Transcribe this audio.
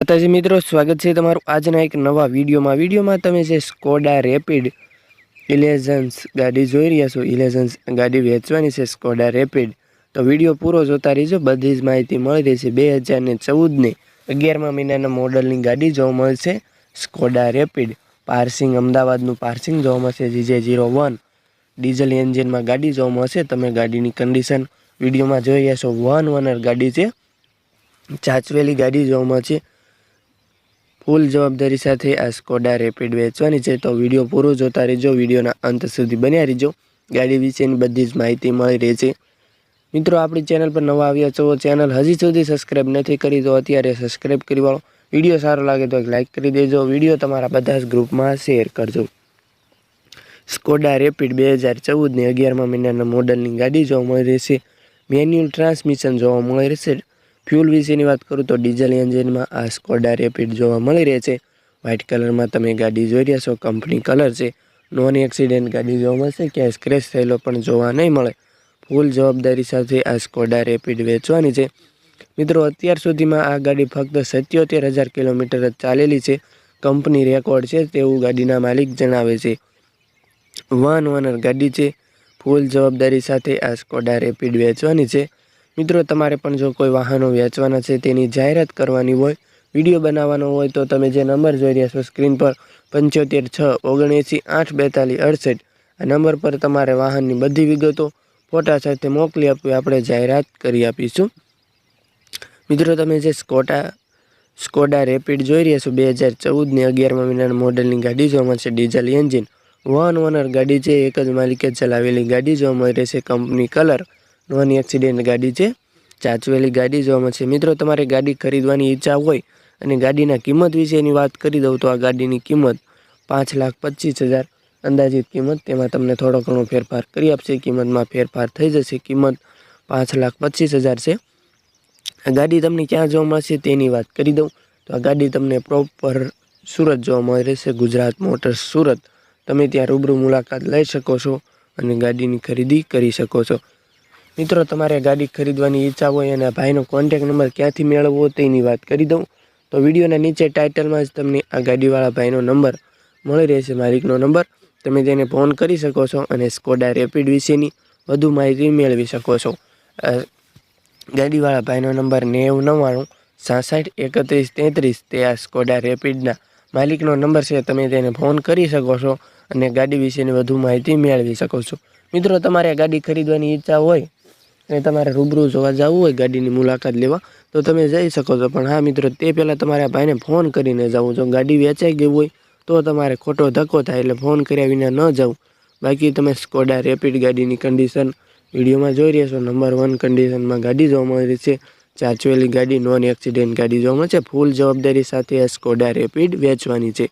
માતાજી મિત્રો, સ્વાગત છે તમારું આજના એક નવા વિડીયોમાં. વિડીયોમાં તમે જે સ્કોડા રેપિડ ઇલેઝન્સ ગાડી જોઈ રહ્યા છો ઇલેઝન્સ ગાડી વેચવાની છે સ્કોડા રેપિડ તો વીડિયો પૂરો જોતા રહીજો. બધી જ માહિતી મળી રહેશે. બે હજારને ચૌદને અગિયારમા મહિનાના મોડલની ગાડી જોવા મળશે સ્કોડા રેપિડ પાર્સિંગ અમદાવાદનું પાર્સિંગ જોવા મળશે. જીજે ઝીરો વન ડીઝલ એન્જિનમાં ગાડી જોવા મળશે. તમે ગાડીની કન્ડિશન વિડીયોમાં જોઈ રહ્યા છો. વન ઓનર ગાડી છે. ચાચવેલી ગાડી જોવા મળશે. ફૂલ જવાબદારી સાથે આ સ્કોડા રેપિડ વેચવાની છે. તો વીડિયો પૂરો જોતા રહેજો. વિડીયોના અંત સુધી બન્યા રહેજો. ગાડી વિશેની બધી જ માહિતી મળી રહેશે. મિત્રો, આપણી ચેનલ પર નવા આવ્યા છો, ચેનલ હજી સુધી સબસ્ક્રાઈબ નથી કરી, તો અત્યારે સબસ્ક્રાઈબ કરી વાળો. વીડિયો સારો લાગે તો એક લાઇક કરી દેજો. વીડિયો તમારા બધા જ ગ્રુપમાં શેર કરજો. સ્કોડા રેપિડ બે હજાર ચૌદની અગિયારમા મહિનાના મોડલની ગાડી જોવા મળી રહેશે. મેન્યુઅલ ટ્રાન્સમિશન જોવા મળી રહેશે. ફ્યુલ વિશેની વાત કરું તો ડીઝલ એન્જિનમાં આ સ્કોડા રેપિડ જોવા મળી રહે છે. વ્હાઇટ કલરમાં તમે ગાડી જોઈ રહ્યા છો, કંપની કલર છે. નોન એક્સિડન્ટ ગાડી જોવા મળશે, ક્યાંય સ્ક્રેચ થયેલો પણ જોવા નહીં મળે. ફૂલ જવાબદારી સાથે આ સ્કોડા રેપિડ વેચવાની છે. મિત્રો, અત્યાર સુધીમાં આ ગાડી ફક્ત સત્યોતેર હજાર કિલોમીટર જ ચાલેલી છે. કંપની રેકોર્ડ છે તેવું ગાડીના માલિક જણાવે છે. વન ઓનર ગાડી છે. ફૂલ જવાબદારી સાથે આ સ્કોડા રેપિડ વેચવાની છે. મિત્રો, તમારે પણ જો કોઈ વાહનો વેચવાના છે, તેની જાહેરાત કરવાની હોય, વીડિયો બનાવવાનો હોય, તો તમે જે નંબર જોઈ રહ્યા છો, સ્ક્રીન પર પંચોતેર છ ઓગણએંસી આઠ બેતાલીસ અડસઠ, આ નંબર પર તમારે વાહનની બધી વિગતો ફોટા સાથે મોકલી આપવી, આપણે જાહેરાત કરી આપીશું. મિત્રો, તમે જે સ્કોટા, સ્કોડા રેપિડ જોઈ રહ્યા છો, બે હજાર ચૌદની અગિયારમાં મહિનાના મોડલની ગાડી જોવા મળશે ડીઝલ એન્જિન. વન ઓનર ગાડી છે, એક જ માલિકે ચલાવેલી ગાડી જોવા મળી રહેશે, કંપની કલર. નોન એક્સિડન્ટ ગાડી છે. ચાચવેલી ગાડી જોવા મળશે મિત્રો, તમારે ગાડી ખરીદવાની ઈચ્છા હોય અને ગાડીના કિંમત વિશેની વાત કરી દઉં તો આ ગાડીની કિંમત પાંચ લાખ પચીસ હજાર અંદાજિત કિંમત. તેમાં તમને થોડો ઘણો ફેરફાર કરી આપશે. કિંમતમાં ફેરફાર થઈ જશે. કિંમત પાંચ લાખ પચીસ હજાર છે. આ ગાડી તમને ક્યાં જોવા મળશે તેની વાત કરી દઉં. તો આ ગાડી તમને પ્રોપર સુરત જોવા મળી રહેશે. ગુજરાત મોટર્સ સુરત. તમે ત્યાં રૂબરૂ મુલાકાત લઈ શકો છો અને ગાડીની ખરીદી કરી શકો છો. મિત્રો, તમારે ગાડી ખરીદવાની ઈચ્છા હોય અને ભાઈનો કોન્ટેક નંબર ક્યાંથી મેળવવો તેની વાત કરી દઉં. તો વિડીયોના નીચે ટાઇટલમાં જ તમને આ ગાડીવાળા ભાઈનો નંબર મળી રહેશે, માલિકનો નંબર તમે તેને ફોન કરી શકો છો અને સ્કોડા રેપિડ વિશેની વધુ માહિતી મેળવી શકો છો. ગાડીવાળા ભાઈનો નંબર નેવું નવ્વાણું, સાસઠ, એકત્રીસ, તેત્રીસ તે આ સ્કોડા રેપિડના માલિકનો નંબર છે. તમે તેને ફોન કરી શકો છો અને ગાડી વિશેની વધુ માહિતી મેળવી શકો છો. મિત્રો, તમારે ગાડી ખરીદવાની ઈચ્છા હોય અને તમારે રૂબરૂ જોવા જવું હોય ગાડીની મુલાકાત લેવા, તો તમે જઈ શકો છો. પણ હા મિત્રો, તે પહેલાં તમારે ભાઈને ફોન કરીને જવું. જો ગાડી વેચાઈ ગઈ હોય, તો તમારે ખોટો ધક્કો થાય એટલે ફોન કર્યા વિના ન જવું. બાકી તમે સ્કોડા રેપિડ ગાડીની કન્ડિશન વિડીયોમાં જોઈ રહ્યા છો. નંબર વન કન્ડિશનમાં ગાડી જોવા મળી છે. ચાચવેલી ગાડી નોન એક્સિડન્ટ ગાડી જોવા મળે છે. ફૂલ જવાબદારી સાથે સ્કોડા રેપિડ વેચવાની છે.